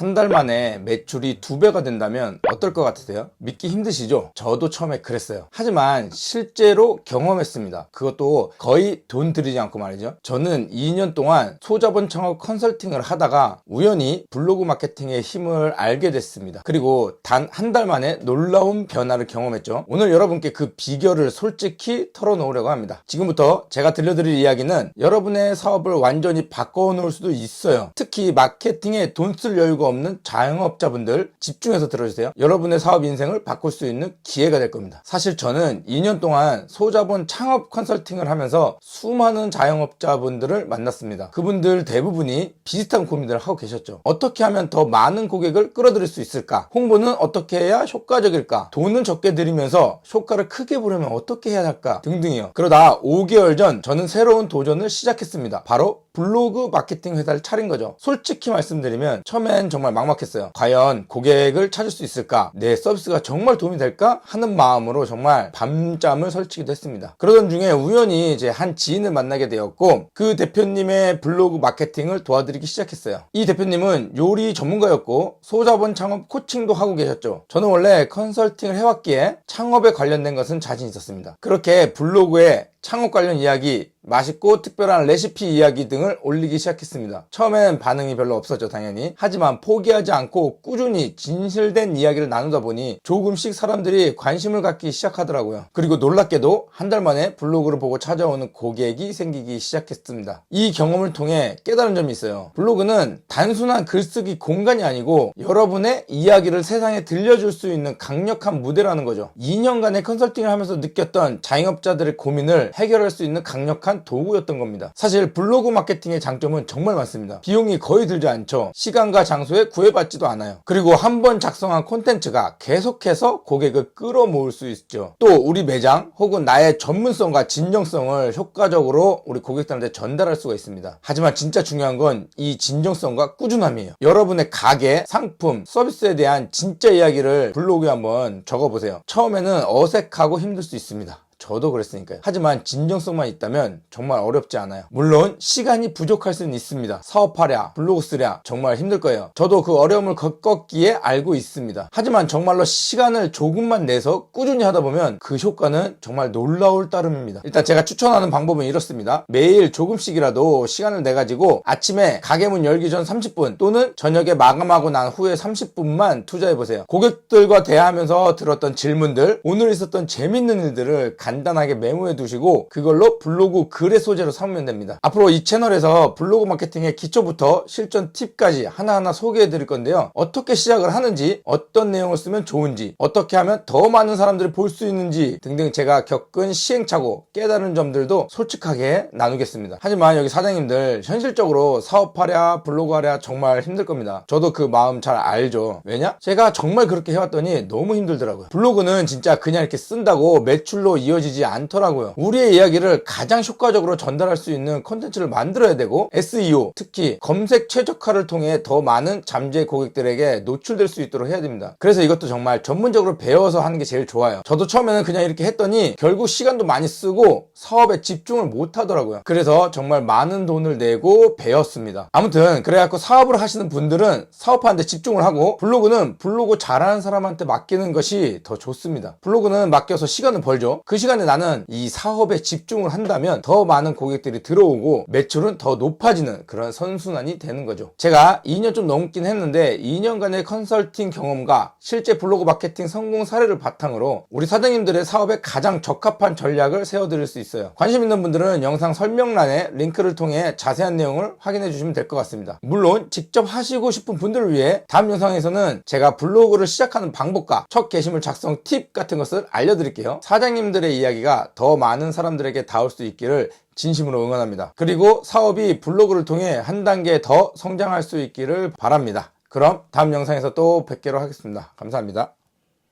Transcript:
한 달 만에 매출이 두 배가 된다면 어떨 것 같으세요? 믿기 힘드시죠? 저도 처음에 그랬어요. 하지만 실제로 경험했습니다. 그것도 거의 돈 들이지 않고 말이죠. 저는 2년 동안 소자본 창업 컨설팅을 하다가 우연히 블로그 마케팅의 힘을 알게 됐습니다. 그리고 단 한 달 만에 놀라운 변화를 경험했죠. 오늘 여러분께 그 비결을 솔직히 털어놓으려고 합니다. 지금부터 제가 들려드릴 이야기는 여러분의 사업을 완전히 바꿔놓을 수도 있어요. 특히 마케팅에 돈 쓸 여유가 없는 자영업자분들 집중해서 들어주세요. 여러분의 사업 인생을 바꿀 수 있는 기회가 될 겁니다. 사실 저는 2년 동안 소자본 창업 컨설팅을 하면서 수많은 자영업자분들을 만났습니다. 그분들 대부분이 비슷한 고민들을 하고 계셨죠. 어떻게 하면 더 많은 고객을 끌어들일 수 있을까? 홍보는 어떻게 해야 효과적일까? 돈은 적게 들이면서 효과를 크게 보려면 어떻게 해야 할까? 등등이요. 그러다 5개월 전 저는 새로운 도전을 시작했습니다. 바로 블로그 마케팅 회사를 차린 거죠. 솔직히 말씀드리면 처음엔 정말 막막했어요. 과연 고객을 찾을 수 있을까? 내 서비스가 정말 도움이 될까? 하는 마음으로 정말 밤잠을 설치기도 했습니다. 그러던 중에 우연히 이제 한 지인을 만나게 되었고 그 대표님의 블로그 마케팅을 도와드리기 시작했어요. 이 대표님은 요리 전문가였고 소자본 창업 코칭도 하고 계셨죠. 저는 원래 컨설팅을 해왔기에 창업에 관련된 것은 자신 있었습니다. 그렇게 블로그에 창업 관련 이야기, 맛있고 특별한 레시피 이야기 등을 올리기 시작했습니다. 처음엔 반응이 별로 없었죠, 당연히. 하지만 포기하지 않고 꾸준히 진실된 이야기를 나누다 보니 조금씩 사람들이 관심을 갖기 시작하더라고요. 그리고 놀랍게도 한 달 만에 블로그를 보고 찾아오는 고객이 생기기 시작했습니다. 이 경험을 통해 깨달은 점이 있어요. 블로그는 단순한 글쓰기 공간이 아니고 여러분의 이야기를 세상에 들려줄 수 있는 강력한 무대라는 거죠. 2년간의 컨설팅을 하면서 느꼈던 자영업자들의 고민을 해결할 수 있는 강력한 도구였던 겁니다. 사실 블로그 마케팅의 장점은 정말 많습니다. 비용이 거의 들지 않죠. 시간과 장소에 구애받지도 않아요. 그리고 한 번 작성한 콘텐츠가 계속해서 고객을 끌어모을 수 있죠. 또 우리 매장 혹은 나의 전문성과 진정성을 효과적으로 우리 고객들한테 전달할 수가 있습니다. 하지만 진짜 중요한 건 이 진정성과 꾸준함이에요. 여러분의 가게, 상품, 서비스에 대한 진짜 이야기를 블로그에 한번 적어보세요. 처음에는 어색하고 힘들 수 있습니다. 저도 그랬으니까요. 하지만 진정성만 있다면 정말 어렵지 않아요. 물론 시간이 부족할 수는 있습니다. 사업하랴, 블로그 쓰랴 정말 힘들 거예요. 저도 그 어려움을 겪었기에 알고 있습니다. 하지만 정말로 시간을 조금만 내서 꾸준히 하다 보면 그 효과는 정말 놀라울 따름입니다. 일단 제가 추천하는 방법은 이렇습니다. 매일 조금씩이라도 시간을 내 가지고 아침에 가게 문 열기 전 30분 또는 저녁에 마감하고 난 후에 30분만 투자해 보세요. 고객들과 대화하면서 들었던 질문들, 오늘 있었던 재밌는 일들을 간 단하게 메모해 두시고 그걸로 블로그 글의 소재로 삼으면 됩니다. 앞으로 이 채널에서 블로그 마케팅의 기초부터 실전 팁까지 하나하나 소개해 드릴 건데요. 어떻게 시작을 하는지, 어떤 내용을 쓰면 좋은지, 어떻게 하면 더 많은 사람들이 볼 수 있는지 등등 제가 겪은 시행착오, 깨달은 점들도 솔직하게 나누겠습니다. 하지만 여기 사장님들 현실적으로 사업하랴, 블로그 하랴 정말 힘들 겁니다. 저도 그 마음 잘 알죠. 왜냐? 제가 정말 그렇게 해왔더니 너무 힘들더라고요. 블로그는 진짜 그냥 이렇게 쓴다고 매출로 이어 지지 않더라고요. 우리의 이야기를 가장 효과적으로 전달할 수 있는 콘텐츠를 만들어야 되고 SEO, 특히 검색 최적화를 통해 더 많은 잠재 고객들에게 노출될 수 있도록 해야 됩니다. 그래서 이것도 정말 전문적으로 배워서 하는 게 제일 좋아요. 저도 처음에는 그냥 이렇게 했더니 결국 시간도 많이 쓰고 사업에 집중을 못 하더라고요. 그래서 정말 많은 돈을 내고 배웠습니다. 아무튼 그래갖고 사업을 하시는 분들은 사업하는데 집중을 하고 블로그는 블로그 잘하는 사람한테 맡기는 것이 더 좋습니다. 블로그는 맡겨서 시간을 벌죠. 그 시간에 나는 이 사업에 집중을 한다면 더 많은 고객들이 들어오고 매출은 더 높아지는 그런 선순환이 되는 거죠. 제가 2년 좀 넘긴 했는데 2년간의 컨설팅 경험과 실제 블로그 마케팅 성공 사례를 바탕으로 우리 사장님들의 사업에 가장 적합한 전략을 세워드릴 수 있어요. 관심 있는 분들은 영상 설명란에 링크를 통해 자세한 내용을 확인해 주시면 될 것 같습니다. 물론 직접 하시고 싶은 분들을 위해 다음 영상에서는 제가 블로그를 시작하는 방법과 첫 게시물 작성 팁 같은 것을 알려드릴게요. 사장님들의 이야기가 더 많은 사람들에게 닿을 수 있기를 진심으로 응원합니다. 그리고 사업이 블로그를 통해 한 단계 더 성장할 수 있기를 바랍니다. 그럼 다음 영상에서 또 뵙기로 하겠습니다. 감사합니다.